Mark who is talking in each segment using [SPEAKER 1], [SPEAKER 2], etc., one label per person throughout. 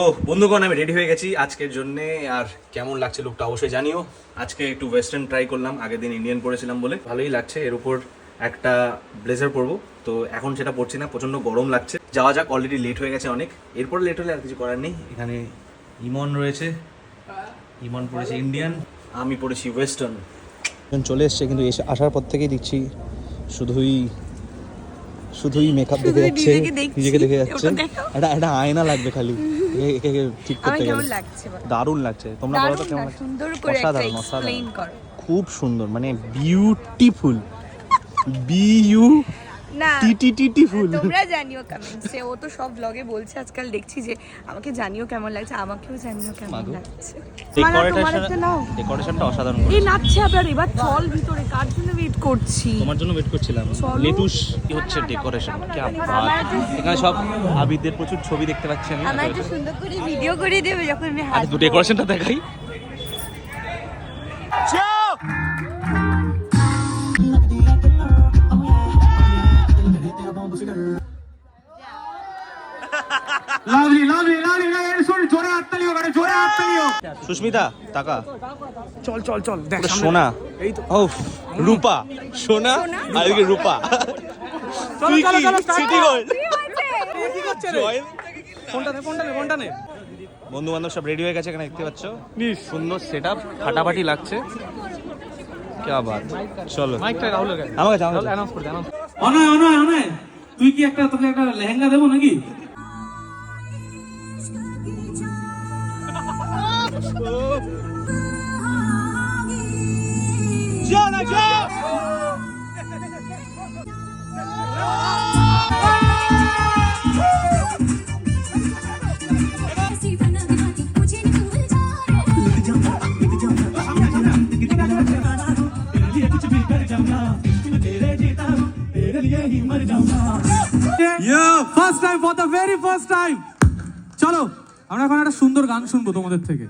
[SPEAKER 1] ও বন্ধুগণ, আমি রেডি হয়ে গেছি আজকের জন্য, আর কেমন লাগছে লুকটা অবশ্যই জানিও। আজকে একটু ওয়েস্টার্ন ট্রাই করলাম আগের দিন ইন্ডিয়ান পরেছিলাম বলে। ভালোই লাগছে, এর উপর একটা ব্লেজার পরবো। তো এখন সেটা পরছি না প্রচণ্ড গরম লাগছে। যাওয়া যাক অলরেডি লেট হয়ে গেছে অনেক। এরপর লেট হলে আর কিছু করার নেই। এখানে ইমন রয়েছে। ইমন পড়েছে ইন্ডিয়ান আমি পড়েছি ওয়েস্টার্ন চলে এসছে, কিন্তু এসে আসার পর থেকেই দেখছি শুধুই শুধুই মেকআপ দেখে যাচ্ছে
[SPEAKER 2] নিজেকে
[SPEAKER 1] দেখে যাচ্ছে। একটা একটা আয়না লাগবে খালি। একে ঠিক করতে গেলে। দারুণ লাগছে। তোমরা বলো তো কেমন লাগছে?
[SPEAKER 2] সুন্দর করে
[SPEAKER 1] অসাধারণ অসাধারণ। খুব সুন্দর মানে বিউটিফুল বি ইউ
[SPEAKER 2] না।
[SPEAKER 1] টি টি টি টি ফুল
[SPEAKER 2] তোমরা জানিও কমেন্টসে ও তো সব ব্লগে বলছে আজকাল দেখছি যে আমাকে জানিও কেমন লাগছে আমাকেও জানিও কেমন লাগছে।
[SPEAKER 1] ডেকোরেশনটা অসাধারণ
[SPEAKER 2] এই নাচছে আবার এবার চল ভিতরে কার জন্য ওয়েট করছি?
[SPEAKER 1] তোমার জন্য ওয়েট করছিলাম। লেটুস কি হচ্ছে ডেকোরেশন কি বাত? এখানে সব আবিরদের প্রচুর ছবি দেখতে পাচ্ছি আমি।
[SPEAKER 2] আমার একটু সুন্দর করে ভিডিও করে দেবে যখন আমি
[SPEAKER 1] আরে
[SPEAKER 2] হাসবো।
[SPEAKER 1] তো ডেকোরেশনটা দেখাই।
[SPEAKER 3] লাভলি লাভলি লাভলি শোন জোরে হাততালি হোক আরে জোরে হাততালি হোক।
[SPEAKER 1] সুস্মিতা টাকা
[SPEAKER 3] চল চল চল দেখ
[SPEAKER 1] সোনা। ও রূপা। সোনা আর এদিকে রূপা।
[SPEAKER 3] চলো,
[SPEAKER 1] তুই
[SPEAKER 3] চলো, চলো,
[SPEAKER 1] সিটি। গোল্ড
[SPEAKER 3] কি করছে রে? ফোনটা নে ফোনটা নে ফোনটা নে
[SPEAKER 1] বন্ধু বান্ধব সব রেডি হয়ে গেছে এখানে দেখতে পাচ্ছ? সুন্দর সেট আপ ফাটাফাটি লাগছে। কে বাত? চলো।
[SPEAKER 3] মাইকটা রাহুলের কাছে
[SPEAKER 1] আমার কাছে
[SPEAKER 3] অ্যানাউন্স করে অ্যানাউন্স অনয় অনয় অনয় তুই কি একটা তোকে একটা লেহেঙ্গা দেবো নাকি? first time for the very first time চলো আমরা এখন একটা সুন্দর গান শুনবো তোমাদের থেকে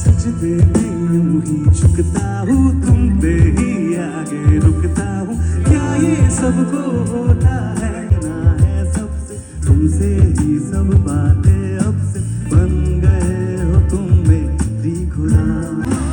[SPEAKER 4] सजदे में यूं ही झुकता हूँ तुम पे ही आगे रुकता हूँ क्या ये सबको होता है ना है सबसे तुमसे ही सब बातें you.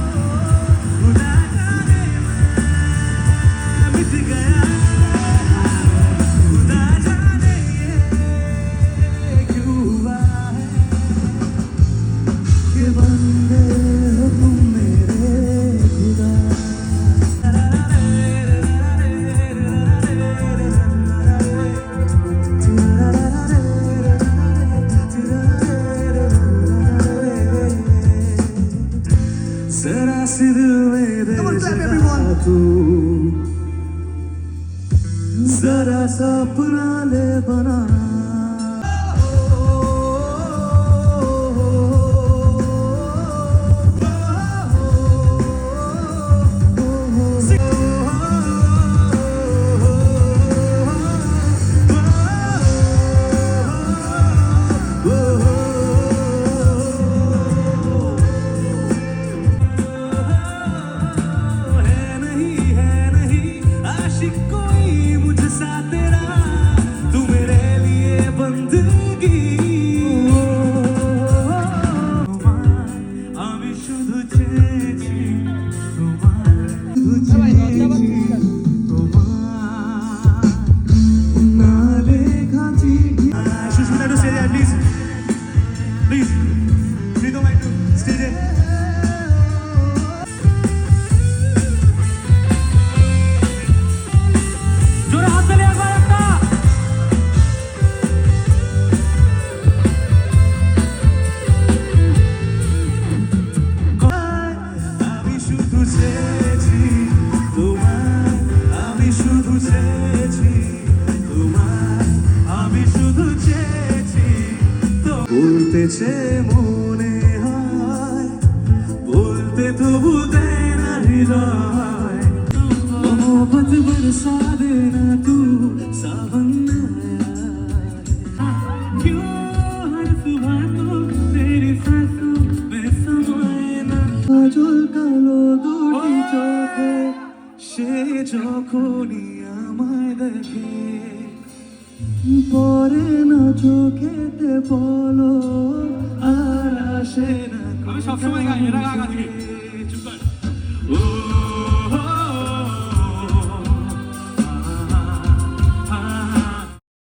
[SPEAKER 4] जरा सी दिल में दे तू जरा बना me. বলতেছে মনে হয় বলতে তবু দেয় না হৃদয় मोहब्बत बरसा देना तू सावन आया क्यों हर सुबह को तेरी सांसों में समाए ना কাজল কালো দুটি চোখে সে যখনই আমায় দেয় রেখে পরে না চোখেতে বলো আর আসে না
[SPEAKER 3] আমি সবসময় গাই এরা গান আজকে
[SPEAKER 4] ও